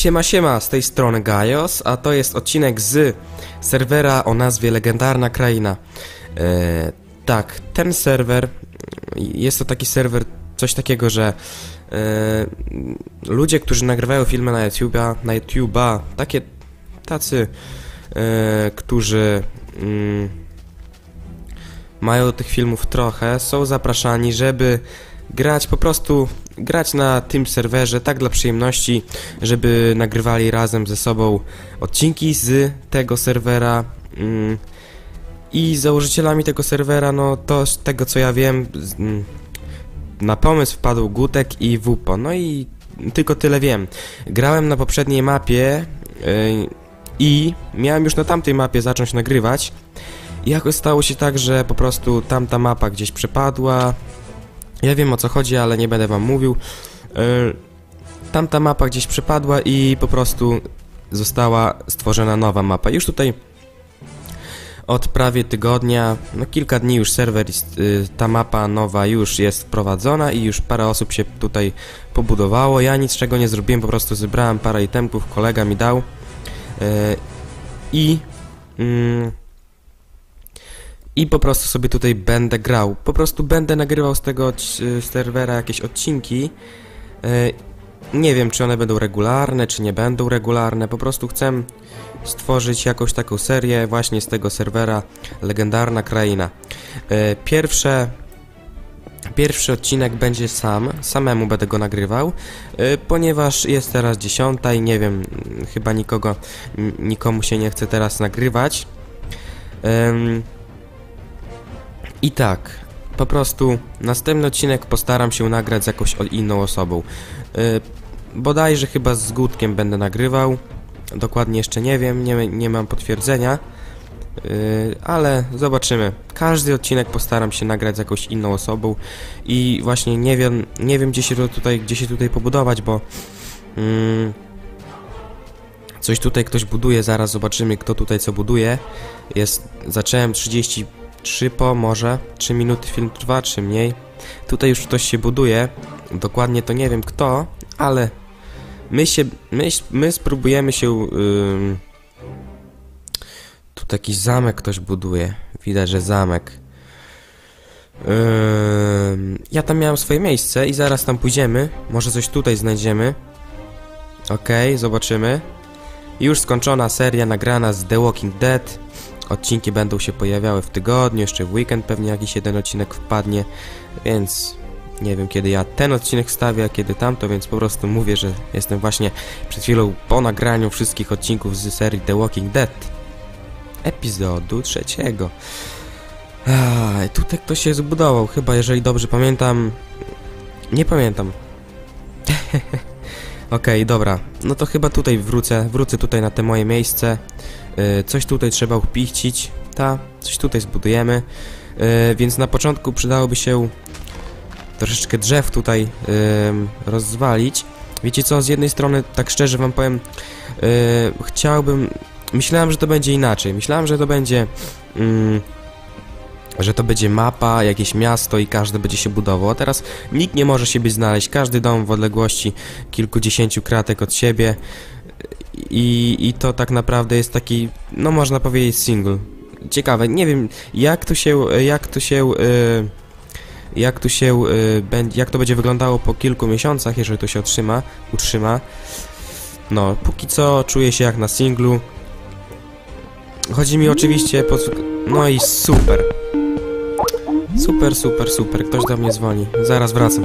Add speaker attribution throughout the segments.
Speaker 1: Siema siema, z tej strony Gajos, a to jest odcinek z serwera o nazwie Legendarna Kraina. E, tak, ten serwer, jest to taki serwer, coś takiego, że e, ludzie, którzy nagrywają filmy na YouTube'a, na YouTube'a, takie, tacy, e, którzy mm, mają tych filmów trochę, są zapraszani, żeby grać po prostu, grać na tym serwerze tak dla przyjemności, żeby nagrywali razem ze sobą odcinki z tego serwera mm, i założycielami tego serwera, no to z tego co ja wiem, mm, na pomysł wpadł Gutek i Wupo, no i tylko tyle wiem. Grałem na poprzedniej mapie yy, i miałem już na tamtej mapie zacząć nagrywać, i jakoś stało się tak, że po prostu tamta mapa gdzieś przepadła. Ja wiem o co chodzi, ale nie będę wam mówił. Yy, tamta mapa gdzieś przepadła i po prostu została stworzona nowa mapa. Już tutaj od prawie tygodnia, no kilka dni już serwer, yy, ta mapa nowa już jest wprowadzona i już parę osób się tutaj pobudowało. Ja nic czego nie zrobiłem, po prostu zebrałem parę itemków, kolega mi dał. Yy, I... Yy, i po prostu sobie tutaj będę grał. Po prostu będę nagrywał z tego serwera jakieś odcinki. E, nie wiem, czy one będą regularne, czy nie będą regularne. Po prostu chcę stworzyć jakąś taką serię właśnie z tego serwera Legendarna Kraina. E, pierwsze Pierwszy odcinek będzie sam, samemu będę go nagrywał, yy, ponieważ jest teraz dziesiąta i nie wiem, chyba nikogo, nikomu się nie chce teraz nagrywać. Yy, i tak, po prostu następny odcinek postaram się nagrać z jakąś inną osobą. Yy, bodajże chyba z Gutkiem będę nagrywał. Dokładnie jeszcze nie wiem, nie, nie mam potwierdzenia. Yy, ale zobaczymy. Każdy odcinek postaram się nagrać z jakąś inną osobą i właśnie nie wiem, nie wiem gdzie się tutaj, gdzie się tutaj pobudować, bo yy, coś tutaj ktoś buduje, zaraz zobaczymy kto tutaj co buduje. Jest, zacząłem 30 3 po może 3 minuty film trwa, czy mniej. Tutaj już ktoś się buduje. Dokładnie to nie wiem kto, ale my się, my, my spróbujemy się... Yy, tu taki zamek ktoś buduje. Widać, że zamek. Ja tam miałem swoje miejsce i zaraz tam pójdziemy. Może coś tutaj znajdziemy. Okej, okay, zobaczymy. Już skończona seria nagrana z The Walking Dead. Odcinki będą się pojawiały w tygodniu, jeszcze w weekend pewnie jakiś jeden odcinek wpadnie, więc nie wiem kiedy ja ten odcinek stawię, a kiedy tamto, więc po prostu mówię, że jestem właśnie przed chwilą po nagraniu wszystkich odcinków z serii The Walking Dead. Epizodu trzeciego. Ach, tutaj ktoś się zbudował, chyba jeżeli dobrze pamiętam... Nie pamiętam. Okej, okay, dobra. No to chyba tutaj wrócę, wrócę tutaj na te moje miejsce. Yy, coś tutaj trzeba upichcić. Ta, coś tutaj zbudujemy. Yy, więc na początku przydałoby się troszeczkę drzew tutaj yy, rozwalić. Wiecie co, z jednej strony, tak szczerze wam powiem, yy, chciałbym... Myślałem, że to będzie inaczej. Myślałem, że to będzie... Że to będzie mapa, jakieś miasto i każdy będzie się budował. A teraz nikt nie może siebie znaleźć, każdy dom w odległości kilkudziesięciu kratek od siebie i, i to tak naprawdę jest taki, no można powiedzieć single. Ciekawe, nie wiem jak to się, jak to się, yy, jak to się, będzie, jak to będzie wyglądało po kilku miesiącach, jeżeli to się otrzyma, utrzyma. No, póki co czuję się jak na singlu. Chodzi mi oczywiście po... No i super. Super, super, super. Ktoś do mnie dzwoni. Zaraz wracam.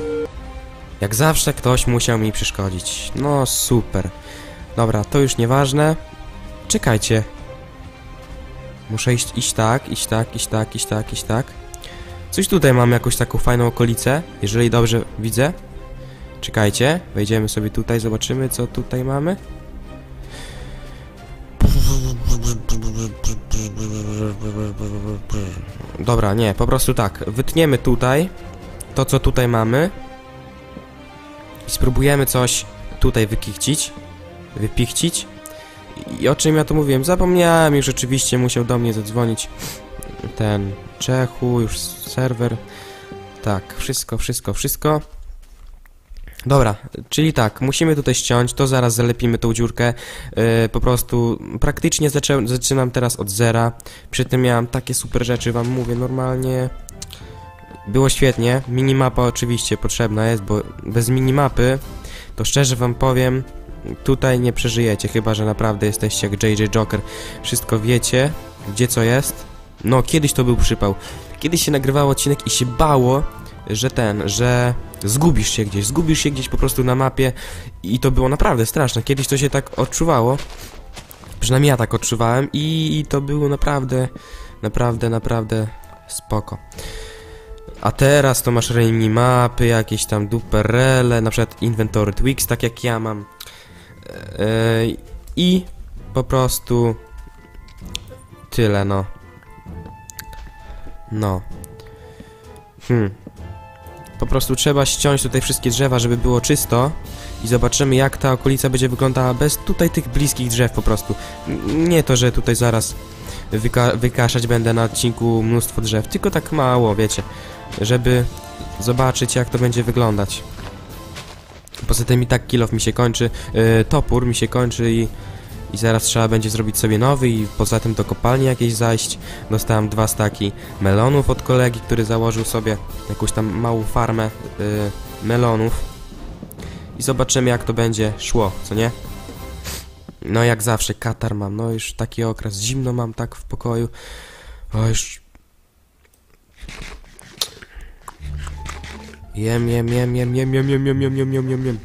Speaker 1: Jak zawsze ktoś musiał mi przeszkodzić. No super. Dobra, to już nieważne. Czekajcie. Muszę iść, iść tak, iść tak, iść tak, iść tak, iść tak. Coś tutaj mam jakąś taką fajną okolicę, jeżeli dobrze widzę. Czekajcie, wejdziemy sobie tutaj, zobaczymy co tutaj mamy. Dobra, nie, po prostu tak. Wytniemy tutaj to, co tutaj mamy. I spróbujemy coś tutaj wykichcić. Wypichcić. I o czym ja to mówiłem? Zapomniałem już rzeczywiście, musiał do mnie zadzwonić ten Czechu, już serwer. Tak, wszystko, wszystko, wszystko. Dobra, czyli tak, musimy tutaj ściąć, to zaraz zalepimy tą dziurkę. Yy, po prostu praktycznie zaczę, zaczynam teraz od zera. Przy tym miałem takie super rzeczy, wam mówię, normalnie było świetnie. Minimapa oczywiście potrzebna jest, bo bez minimapy, to szczerze wam powiem, tutaj nie przeżyjecie, chyba że naprawdę jesteście jak JJ Joker. Wszystko wiecie, gdzie co jest. No, kiedyś to był przypał. Kiedyś się nagrywało odcinek i się bało, że ten, że zgubisz się gdzieś, zgubisz się gdzieś po prostu na mapie i to było naprawdę straszne. Kiedyś to się tak odczuwało, przynajmniej ja tak odczuwałem i, to było naprawdę, naprawdę, naprawdę spoko. A teraz to masz mapy, jakieś tam duperele, na przykład Inventory Twix, tak jak ja mam. Yy, I po prostu tyle, no. No. Hmm. Po prostu trzeba ściąć tutaj wszystkie drzewa, żeby było czysto i zobaczymy jak ta okolica będzie wyglądała bez tutaj tych bliskich drzew po prostu. Nie to, że tutaj zaraz wyka wykaszać będę na odcinku mnóstwo drzew, tylko tak mało, wiecie, żeby zobaczyć jak to będzie wyglądać. Poza tym i tak kilof mi się kończy, yy, topór mi się kończy i i zaraz trzeba będzie zrobić sobie nowy i poza tym do kopalni jakieś zajść. Dostałem dwa staki melonów od kolegi, który założył sobie jakąś tam małą farmę yy, melonów. I zobaczymy jak to będzie szło, co nie? No jak zawsze katar mam, no już taki okres, zimno mam tak w pokoju. O już... Jem, jem, jem, jem, jem, jem, jem, jem, jem, jem, jem, jem,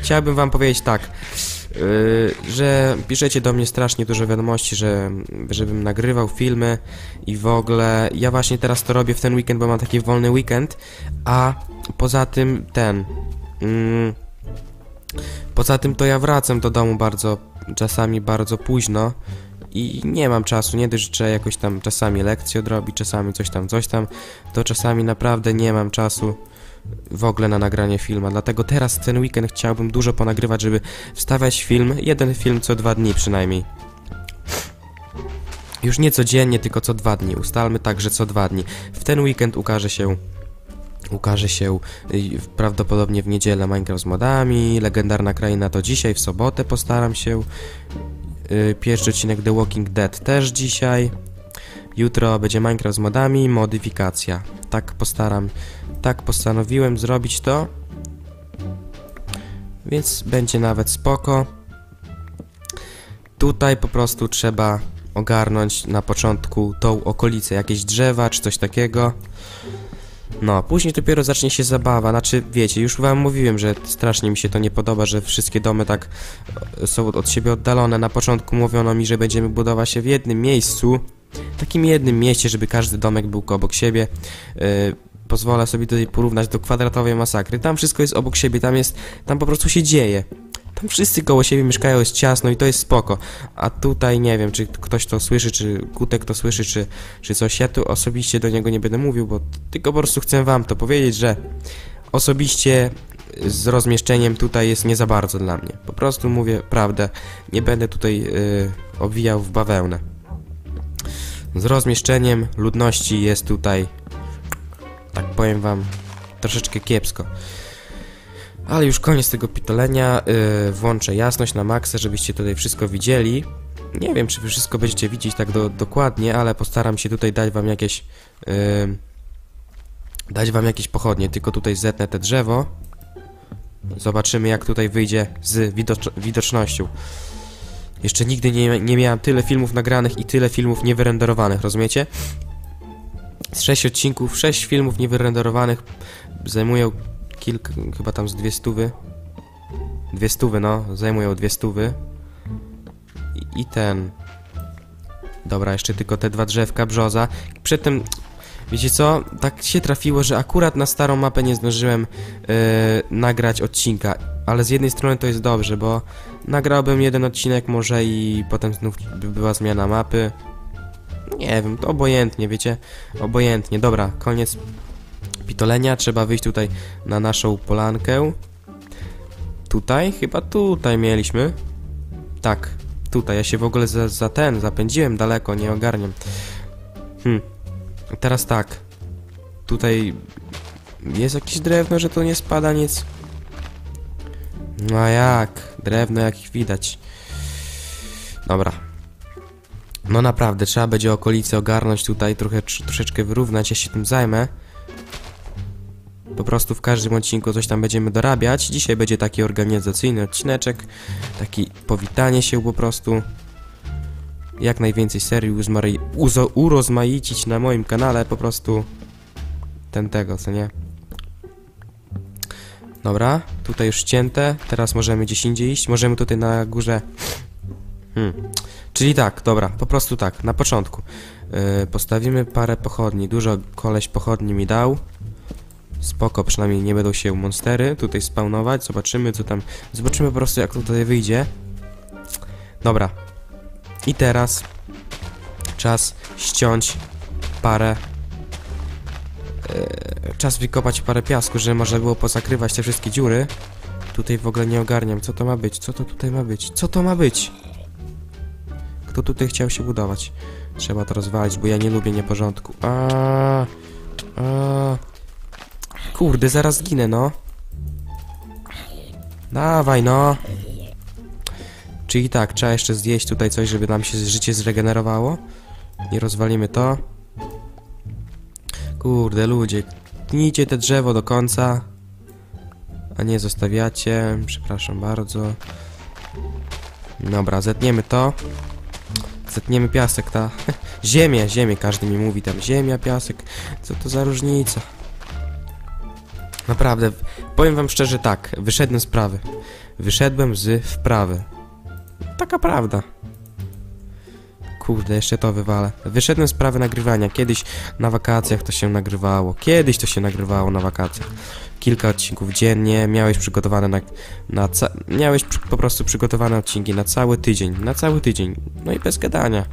Speaker 1: chciałbym wam powiedzieć tak. Yy, że piszecie do mnie strasznie dużo wiadomości, że żebym nagrywał filmy i w ogóle. Ja właśnie teraz to robię w ten weekend, bo mam taki wolny weekend, a poza tym ten mm, poza tym to ja wracam do domu bardzo czasami bardzo późno i nie mam czasu, nie dość, że jakoś tam czasami lekcje odrobić, czasami coś tam, coś tam, to czasami naprawdę nie mam czasu w ogóle na nagranie filmu. Dlatego teraz ten weekend chciałbym dużo ponagrywać, żeby wstawiać film, jeden film co dwa dni przynajmniej. Już nie codziennie, tylko co dwa dni. Ustalmy tak, że co dwa dni. W ten weekend ukaże się ukaże się y, prawdopodobnie w niedzielę Minecraft z modami, legendarna kraina to dzisiaj, w sobotę postaram się. Y, pierwszy odcinek The Walking Dead też dzisiaj. Jutro będzie Minecraft z modami, modyfikacja. Tak postaram tak postanowiłem zrobić to. Więc będzie nawet spoko. Tutaj po prostu trzeba ogarnąć na początku tą okolicę, jakieś drzewa czy coś takiego. No, później dopiero zacznie się zabawa, znaczy wiecie, już wam mówiłem, że strasznie mi się to nie podoba, że wszystkie domy tak e, są od siebie oddalone. Na początku mówiono mi, że będziemy budować się w jednym miejscu, takim jednym mieście, żeby każdy domek był obok siebie. Yy, pozwolę sobie tutaj porównać do kwadratowej masakry. Tam wszystko jest obok siebie, tam jest, tam po prostu się dzieje. Tam wszyscy koło siebie mieszkają, jest ciasno i to jest spoko. A tutaj nie wiem, czy ktoś to słyszy, czy Kutek to słyszy, czy, czy coś. Ja tu osobiście do niego nie będę mówił, bo tylko po prostu chcę wam to powiedzieć, że osobiście z rozmieszczeniem tutaj jest nie za bardzo dla mnie. Po prostu mówię prawdę. Nie będę tutaj yy, obwijał w bawełnę. Z rozmieszczeniem ludności jest tutaj tak powiem wam, troszeczkę kiepsko. Ale już koniec tego pitolenia, yy, włączę jasność na maksa, żebyście tutaj wszystko widzieli. Nie wiem, czy wy wszystko będziecie widzieć tak do, dokładnie, ale postaram się tutaj dać wam jakieś... Yy, dać wam jakieś pochodnie, tylko tutaj zetnę te drzewo. Zobaczymy, jak tutaj wyjdzie z widocz widocznością. Jeszcze nigdy nie, nie miałem tyle filmów nagranych i tyle filmów niewyrenderowanych, rozumiecie? z 6 odcinków, 6 filmów niewyrenderowanych zajmują kilka, chyba tam z dwie stówy. Dwie stówy, no, zajmują dwie stówy. I, I, ten... Dobra, jeszcze tylko te dwa drzewka, brzoza. Przedtem, wiecie co, tak się trafiło, że akurat na starą mapę nie zdążyłem yy, nagrać odcinka. Ale z jednej strony to jest dobrze, bo nagrałbym jeden odcinek może i potem znów by była zmiana mapy. Nie wiem, to obojętnie, wiecie? Obojętnie. Dobra, koniec pitolenia. Trzeba wyjść tutaj na naszą polankę. Tutaj? Chyba tutaj mieliśmy. Tak, tutaj. Ja się w ogóle za, za ten zapędziłem daleko, nie ogarniam. Hmm. Teraz tak. Tutaj Jest jakieś drewno, że to nie spada nic? No jak? Drewno jak widać. Dobra. No naprawdę, trzeba będzie okolice ogarnąć tutaj, trochę, tr- troszeczkę wyrównać, ja się tym zajmę. Po prostu w każdym odcinku coś tam będziemy dorabiać. Dzisiaj będzie taki organizacyjny odcineczek, taki powitanie się po prostu. Jak najwięcej serii urozmaicić na moim kanale, po prostu ten tego, co nie? Dobra, tutaj już ścięte, teraz możemy gdzieś indziej iść, możemy tutaj na górze... Hmm. Czyli tak, dobra, po prostu tak, na początku. Yy, postawimy parę pochodni, dużo koleś pochodni mi dał. Spoko, przynajmniej nie będą się monstery tutaj spawnować, zobaczymy co tam... Zobaczymy po prostu jak to tutaj wyjdzie. Dobra. I teraz czas ściąć parę e, czas wykopać parę piasku, żeby można było pozakrywać te wszystkie dziury. Tutaj w ogóle nie ogarniam, co to ma być, co to tutaj ma być, co to ma być? Kto tutaj chciał się budować? Trzeba to rozwalić, bo ja nie lubię nieporządku. A, a. Kurde, zaraz zginę, no. Dawaj, no. Czyli tak, trzeba jeszcze zjeść tutaj coś, żeby nam się życie zregenerowało. Nie rozwalimy to. Kurde, ludzie, tnijcie te drzewo do końca. A nie zostawiacie. Przepraszam bardzo. Dobra, zetniemy to. Zetniemy piasek, ta. Ziemię, ziemię, każdy mi mówi tam. Ziemia, piasek. Co to za różnica? Naprawdę, powiem wam szczerze tak, wyszedłem z prawy. Wyszedłem z wprawy. Taka prawda. Kurde, jeszcze to wywalę. Wyszedłem z prawy nagrywania. Kiedyś na wakacjach to się nagrywało. Kiedyś to się nagrywało na wakacjach. Kilka odcinków dziennie. Miałeś przygotowane na... na. Miałeś przy... po prostu przygotowane odcinki na cały tydzień. Na cały tydzień. No i bez gadania.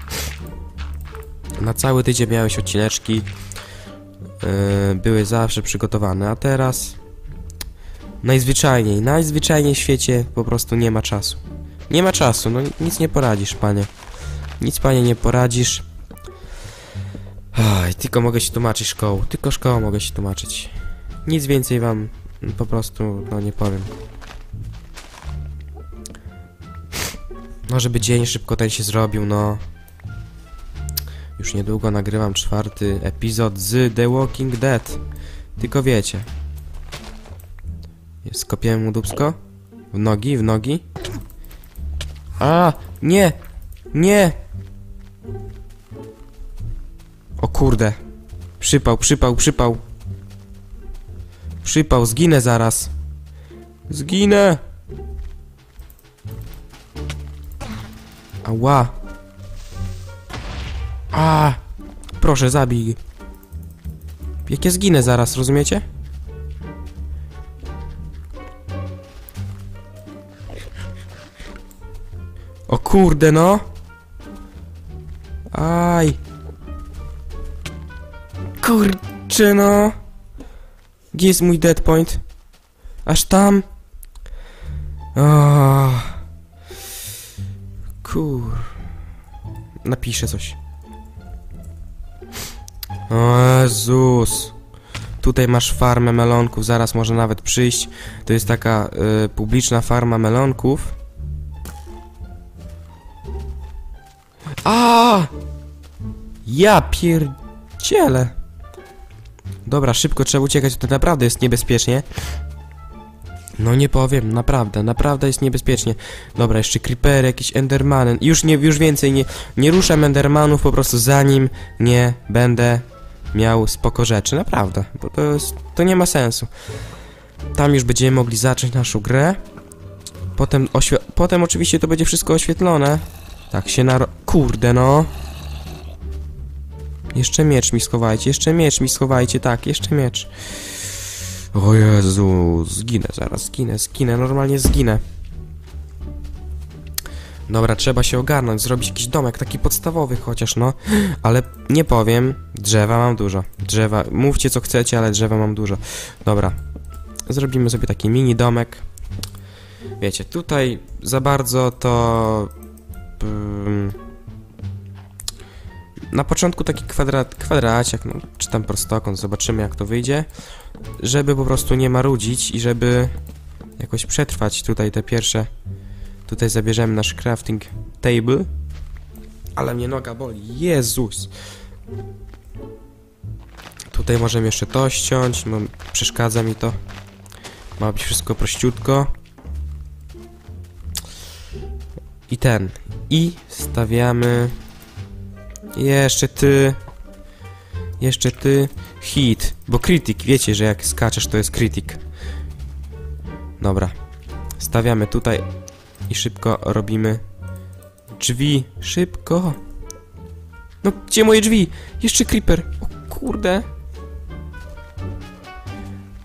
Speaker 1: Na cały tydzień miałeś odcineczki. Yy, były zawsze przygotowane, a teraz... Najzwyczajniej, najzwyczajniej w świecie po prostu nie ma czasu. Nie ma czasu, no nic nie poradzisz, panie. Nic panie nie poradzisz. Aj, tylko mogę się tłumaczyć szkołą. Tylko szkołą mogę się tłumaczyć. Nic więcej wam mm, po prostu, no nie powiem. No, żeby dzień szybko ten się zrobił, no. Już niedługo nagrywam czwarty epizod z The Walking Dead. Tylko wiecie. Skopiłem mu dubsko? W nogi, w nogi? A, nie! Nie! O kurde. Przypał, przypał, przypał. Przypał, zginę zaraz. Zginę! Ała. A, proszę zabij. Jak ja zginę zaraz, rozumiecie? Kurde no. Aj. Kurczę no. Gdzie jest mój dead point? Aż tam. O. Kur. Napiszę coś. O Jezus. Tutaj masz farmę melonków, zaraz może nawet przyjść. To jest taka y, publiczna farma melonków. A! Ja pierdzielę. Dobra, szybko trzeba uciekać, to naprawdę jest niebezpiecznie. No nie powiem, naprawdę, naprawdę jest niebezpiecznie. Dobra, jeszcze creepery, jakiś endermanen. Już nie, już więcej nie, nie ruszam endermanów po prostu zanim nie będę miał spoko rzeczy, naprawdę. Bo to jest, to nie ma sensu. Tam już będziemy mogli zacząć naszą grę. Potem, potem oczywiście to będzie wszystko oświetlone. Tak się naro... Kurde no. Jeszcze miecz mi schowajcie, jeszcze miecz mi schowajcie, tak, jeszcze miecz. O Jezu, zginę zaraz, zginę, zginę, normalnie zginę. Dobra, trzeba się ogarnąć, zrobić jakiś domek, taki podstawowy chociaż, no. Ale nie powiem, drzewa mam dużo. Drzewa, mówcie co chcecie, ale drzewa mam dużo. Dobra, zrobimy sobie taki mini domek. Wiecie, tutaj za bardzo to... na początku taki kwadrat, kwadraciak, no, czy tam prostokąt, zobaczymy jak to wyjdzie. żeby po prostu nie marudzić i żeby jakoś przetrwać tutaj te pierwsze... Tutaj zabierzemy nasz crafting table. Ale mnie noga boli. Jezus! Tutaj możemy jeszcze to ściąć, bo przeszkadza mi to. Ma być wszystko prościutko. I ten. I stawiamy... Jeszcze ty... Jeszcze ty... Hit. Bo krytyk, wiecie, że jak skaczesz to jest krytyk. Dobra. Stawiamy tutaj i szybko robimy drzwi. Szybko. No, gdzie moje drzwi? Jeszcze creeper. O kurde.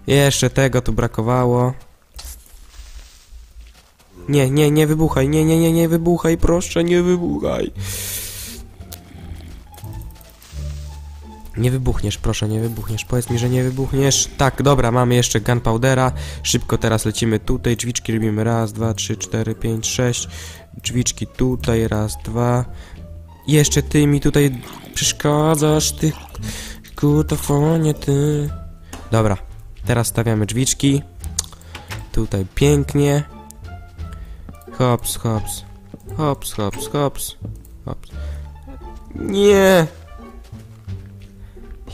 Speaker 1: Jeszcze tego tu brakowało. Nie, nie, nie wybuchaj, nie, nie, nie, nie wybuchaj, proszę, nie wybuchaj. Nie wybuchniesz, proszę, nie wybuchniesz. Powiedz mi, że nie wybuchniesz. Tak, dobra, mamy jeszcze gunpowdera. Szybko teraz lecimy tutaj. Drzwiczki robimy raz, dwa, trzy, cztery, pięć, sześć. Drzwiczki tutaj, raz, dwa. Jeszcze ty mi tutaj przeszkadzasz, ty kutafonie, ty. Dobra, teraz stawiamy drzwiczki. Tutaj pięknie. Hops, hops. Hops, hops, hops. Hops. Nie!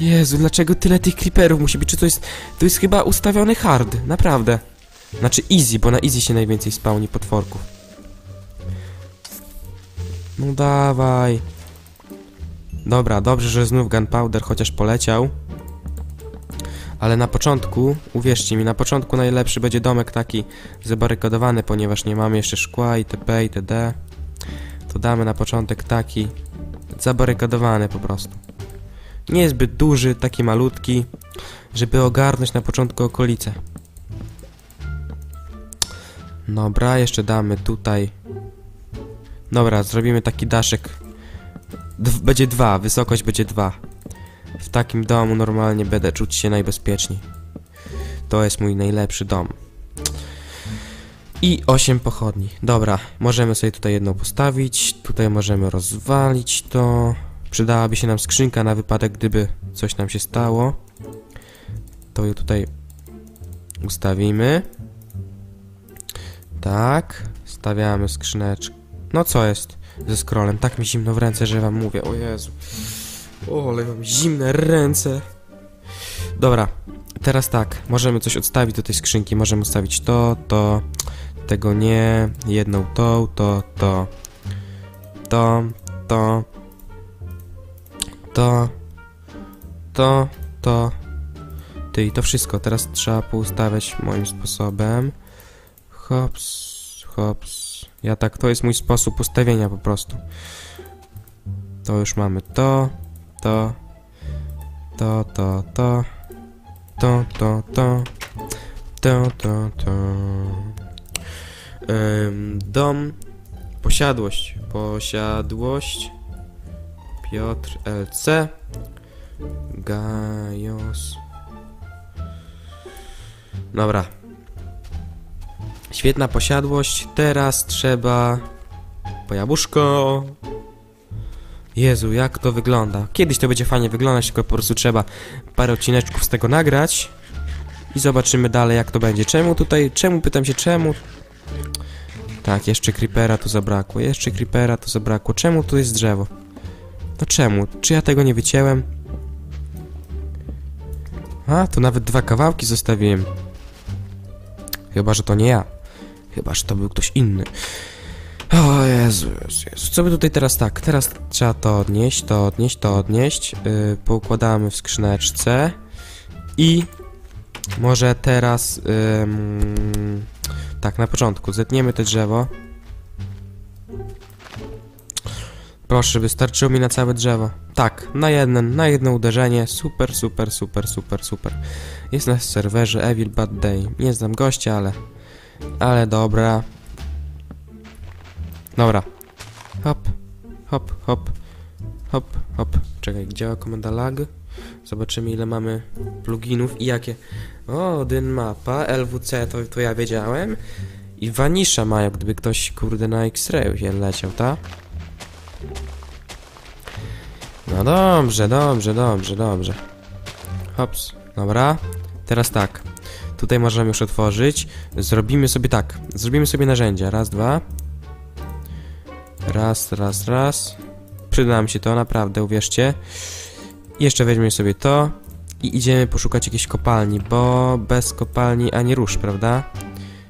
Speaker 1: Jezu, dlaczego tyle tych creeperów musi być? Czy to jest... To jest chyba ustawiony hard, naprawdę. Znaczy easy, bo na easy się najwięcej spawni potworków. No dawaj. Dobra, dobrze, że znów gunpowder chociaż poleciał. Ale na początku, uwierzcie mi, na początku najlepszy będzie domek taki zabarykadowany, ponieważ nie mamy jeszcze szkła itp. itd. To damy na początek taki zabarykadowany po prostu. Niezbyt duży, taki malutki, żeby ogarnąć na początku okolice. Dobra, jeszcze damy tutaj. Dobra, zrobimy taki daszek. Dw będzie dwa, wysokość będzie dwa. W takim domu normalnie będę czuć się najbezpieczniej. To jest mój najlepszy dom. I 8 pochodni. Dobra, możemy sobie tutaj jedną postawić. Tutaj możemy rozwalić to. Przydałaby się nam skrzynka na wypadek, gdyby coś nam się stało. To ją tutaj ustawimy. Tak. Stawiamy skrzyneczkę. No co jest ze scrollem? Tak mi zimno w ręce, że wam mówię. O Jezu. O, ale mam zimne ręce. Dobra. Teraz tak. Możemy coś odstawić do tej skrzynki. Możemy ustawić to, to. Tego nie. Jedną tą, to, to. To, to to, to, to, ty i to wszystko. Teraz trzeba poustawiać moim sposobem. Hops, hops. Ja tak, to jest mój sposób ustawienia po prostu. To już mamy to, to, to, to, to, to, to, to, to, to, to. Ym, dom, posiadłość, posiadłość. Piotr LC Gajos Dobra Świetna posiadłość Teraz trzeba Po jabłuszko Jezu, jak to wygląda Kiedyś to będzie fajnie wyglądać Tylko po prostu trzeba parę odcineczków z tego nagrać I zobaczymy dalej jak to będzie Czemu tutaj, czemu pytam się czemu Tak, jeszcze creepera tu zabrakło Jeszcze creepera tu zabrakło Czemu tu jest drzewo? No czemu? Czy ja tego nie wycięłem? A, tu nawet dwa kawałki zostawiłem. Chyba, że to nie ja. Chyba, że to był ktoś inny. O Jezu, Jezu, Jezu. Co by tutaj teraz tak? Teraz trzeba to odnieść, to odnieść, to odnieść. Yy, poukładamy w skrzyneczce. I może teraz... Yy, tak, na początku zetniemy to drzewo. Proszę, wystarczyło mi na całe drzewo. Tak, na jeden, na jedno uderzenie. Super, super, super, super, super. Jest na serwerze Evil Bad Day. Nie znam gościa, ale... Ale dobra. Dobra. Hop, hop, hop, hop, hop. Czekaj, działa komenda lag. Zobaczymy ile mamy pluginów i jakie... O, dyn mapa, LWC to, to ja wiedziałem. I Vanisha mają, gdyby ktoś kurde na X-Ray się leciał, tak? No dobrze, dobrze, dobrze, dobrze. Hops, dobra. Teraz tak. Tutaj możemy już otworzyć. Zrobimy sobie tak. Zrobimy sobie narzędzia. Raz, dwa. Raz, raz, raz. Przyda nam się to, naprawdę, uwierzcie. Jeszcze weźmiemy sobie to. I idziemy poszukać jakiejś kopalni, bo bez kopalni ani rusz, prawda?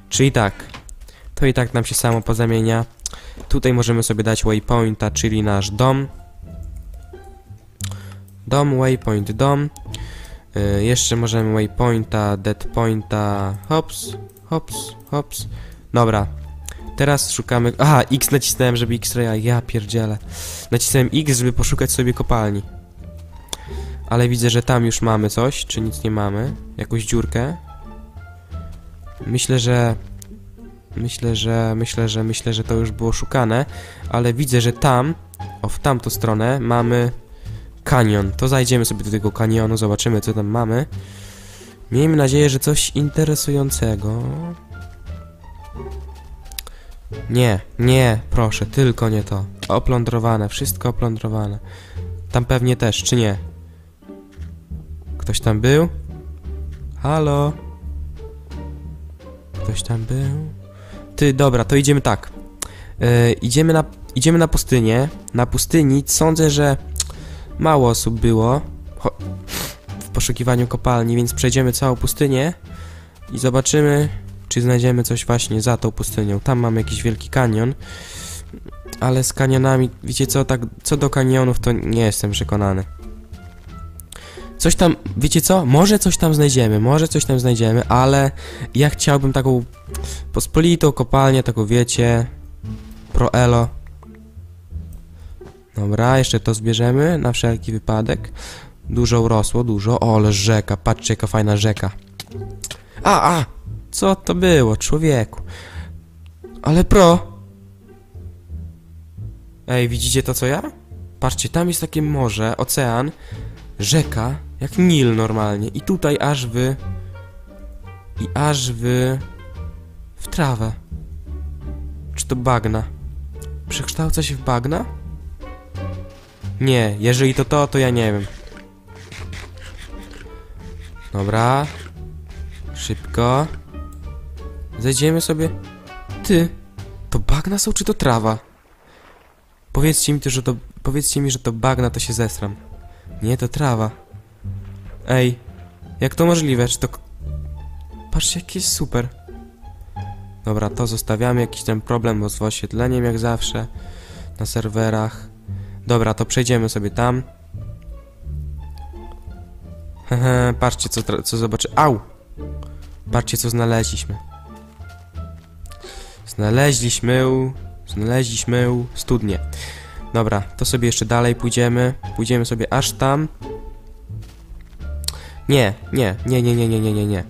Speaker 1: Czyli tak. To i tak nam się samo pozamienia. Tutaj możemy sobie dać waypointa, czyli nasz dom. Dom, waypoint, dom. Y, jeszcze możemy waypointa, deadpointa, hops, hops, hops. Dobra. Teraz szukamy... Aha, X nacisnąłem, żeby X-raya, ja pierdzielę. Nacisnąłem X, żeby poszukać sobie kopalni. Ale widzę, że tam już mamy coś, czy nic nie mamy. Jakąś dziurkę. Myślę, że... Myślę, że... Myślę, że... Myślę, że to już było szukane. Ale widzę, że tam... O, w tamtą stronę mamy... Kanion. To zajdziemy sobie do tego kanionu, zobaczymy, co tam mamy. Miejmy nadzieję, że coś interesującego. Nie, nie, proszę, tylko nie to. Oplądrowane, wszystko oplądrowane. Tam pewnie też, czy nie? Ktoś tam był? Halo? Ktoś tam był? Ty, dobra, to idziemy tak. Yy, idziemy, na, idziemy na pustynię. Na pustyni sądzę, że mało osób było cho- w poszukiwaniu kopalni, więc przejdziemy całą pustynię i zobaczymy, czy znajdziemy coś właśnie za tą pustynią. Tam mamy jakiś wielki kanion, ale z kanionami, wiecie co, tak co do kanionów to nie jestem przekonany. Coś tam, wiecie co, może coś tam znajdziemy, może coś tam znajdziemy, ale ja chciałbym taką pospolitą kopalnię, taką wiecie, pro elo. Dobra, jeszcze to zbierzemy na wszelki wypadek. Dużo urosło, dużo. O, ale rzeka, patrzcie jaka fajna rzeka. A, a! Co to było, człowieku? Ale pro! Ej, widzicie to co ja? Patrzcie, tam jest takie morze, ocean, rzeka, jak Nil normalnie. I tutaj aż wy... I aż wy... W trawę. Czy to bagna? Przekształca się w bagna? Nie, jeżeli to to, to ja nie wiem. Dobra. Szybko. Zejdziemy sobie. Ty, to bagna są czy to trawa? Powiedzcie mi że to... Powiedzcie mi, że to bagna, to się zesram. Nie, to trawa. Ej, jak to możliwe? Czy to... Patrzcie, jaki jest super. Dobra, to zostawiamy. Jakiś ten problem z oświetleniem, jak zawsze. Na serwerach. Dobra, to przejdziemy sobie tam. Hehe, patrzcie co, co zobaczy. Au! Patrzcie co znaleźliśmy. Znaleźliśmy... Znaleźliśmy studnię. Dobra, to sobie jeszcze dalej pójdziemy. Pójdziemy sobie aż tam. Nie, nie, nie, nie, nie, nie, nie, nie, nie.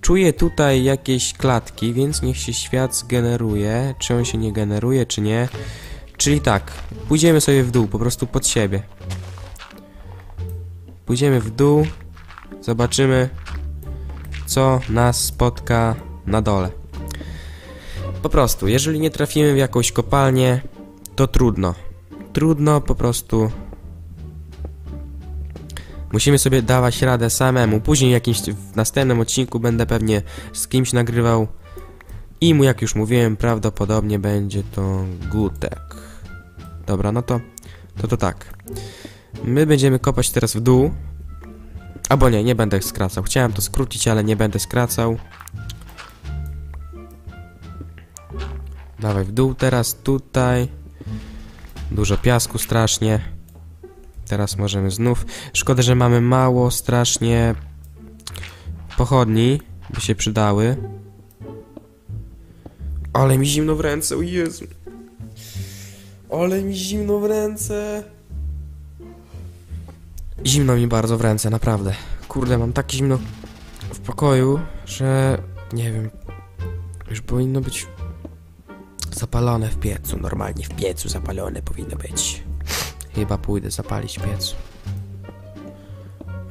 Speaker 1: Czuję tutaj jakieś klatki, więc niech się świat zgeneruje. Czy on się nie generuje, czy nie. Czyli tak, pójdziemy sobie w dół, po prostu pod siebie. Pójdziemy w dół, zobaczymy, co nas spotka na dole. Po prostu, jeżeli nie trafimy w jakąś kopalnię, to trudno. Trudno po prostu. Musimy sobie dawać radę samemu. Później jakimś w następnym odcinku będę pewnie z kimś nagrywał. I mu, jak już mówiłem, prawdopodobnie będzie to Gutek. Dobra, no to, to to tak. My będziemy kopać teraz w dół. Albo nie, nie będę skracał. Chciałem to skrócić, ale nie będę skracał. Dawaj w dół teraz, tutaj. Dużo piasku strasznie. Teraz możemy znów. Szkoda, że mamy mało strasznie pochodni. By się przydały. Ale mi zimno w ręce, o Jezu. Ale mi zimno w ręce. Zimno mi bardzo w ręce, naprawdę. Kurde, mam takie zimno w pokoju, że nie wiem. Już powinno być zapalone w piecu. Normalnie w piecu zapalone powinno być. Chyba pójdę zapalić piec.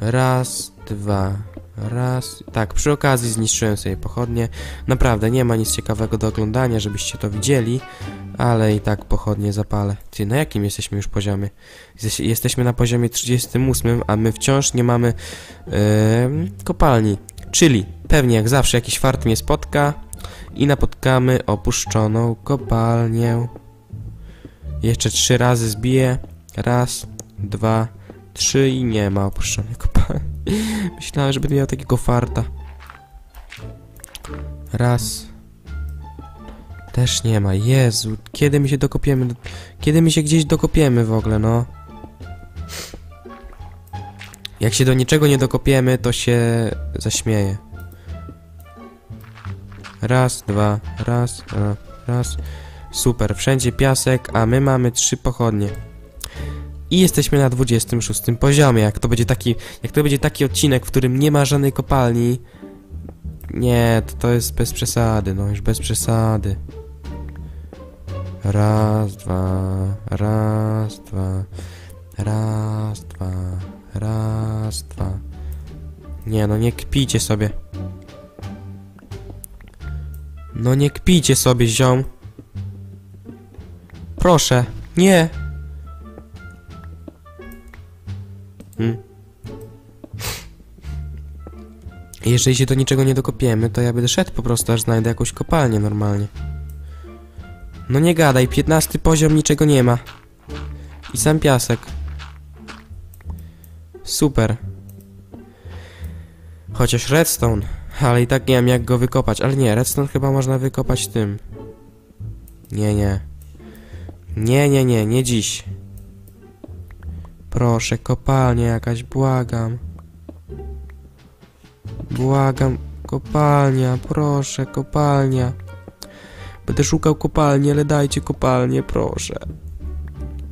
Speaker 1: Raz, dwa, Raz. Tak, przy okazji zniszczyłem sobie pochodnie. Naprawdę, nie ma nic ciekawego do oglądania, żebyście to widzieli, ale i tak pochodnie zapalę. Ty, na jakim jesteśmy już poziomie? Jesteś- Jesteśmy na poziomie 38, a my wciąż nie mamy em, kopalni. Czyli pewnie jak zawsze jakiś fart mnie spotka i napotkamy opuszczoną kopalnię. Jeszcze trzy razy zbiję. Raz, dwa, trzy i nie ma opuszczonej kopalni. Myślałem, że będę miał takiego farta. Raz. Też nie ma. Jezu, kiedy my się dokopiemy? do- Kiedy my się gdzieś dokopiemy w ogóle, no? Jak się do niczego nie dokopiemy, to się zaśmieje. Raz, dwa, raz, dwa, raz. Super, wszędzie piasek, a my mamy trzy pochodnie. I jesteśmy na 26 poziomie. Jak to będzie taki, jak to będzie taki odcinek, w którym nie ma żadnej kopalni. Nie, to, to jest bez przesady, no już bez przesady. Raz, dwa, raz, dwa, raz, dwa, raz, dwa. Nie, no nie kpijcie sobie. No nie kpijcie sobie, ziom. Proszę, nie. Hmm. Jeżeli się do niczego nie dokopiemy, to ja będę szedł po prostu, aż znajdę jakąś kopalnię normalnie. No nie gadaj, 15 poziom niczego nie ma. I sam piasek. Super. Chociaż redstone, ale i tak nie wiem jak go wykopać. Ale nie, redstone chyba można wykopać tym. Nie, nie. Nie, nie, nie, nie dziś. Proszę, kopalnia jakaś, błagam. Błagam, kopalnia, proszę, kopalnia. Będę szukał kopalni, ale dajcie kopalnię, proszę.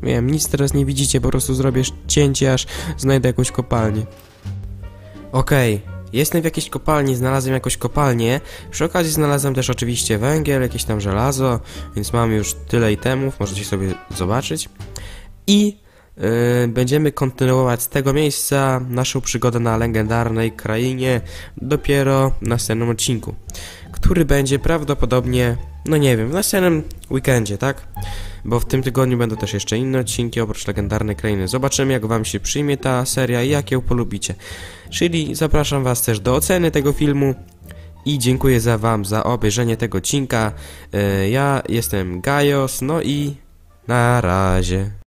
Speaker 1: Wiem, nic teraz nie widzicie, po prostu zrobię cięcie, aż znajdę jakąś kopalnię. Okej, jestem w jakiejś kopalni, znalazłem jakąś kopalnię. Przy okazji znalazłem też oczywiście węgiel, jakieś tam żelazo, więc mam już tyle itemów, możecie sobie zobaczyć. I yy, będziemy kontynuować z tego miejsca naszą przygodę na legendarnej krainie dopiero w następnym odcinku, który będzie prawdopodobnie, no nie wiem, w następnym weekendzie, tak? Bo w tym tygodniu będą też jeszcze inne odcinki oprócz legendarnej krainy. Zobaczymy, jak wam się przyjmie ta seria i jak ją polubicie. Czyli zapraszam was też do oceny tego filmu i dziękuję za wam za obejrzenie tego odcinka. Yy, Ja jestem Gajos, no i na razie.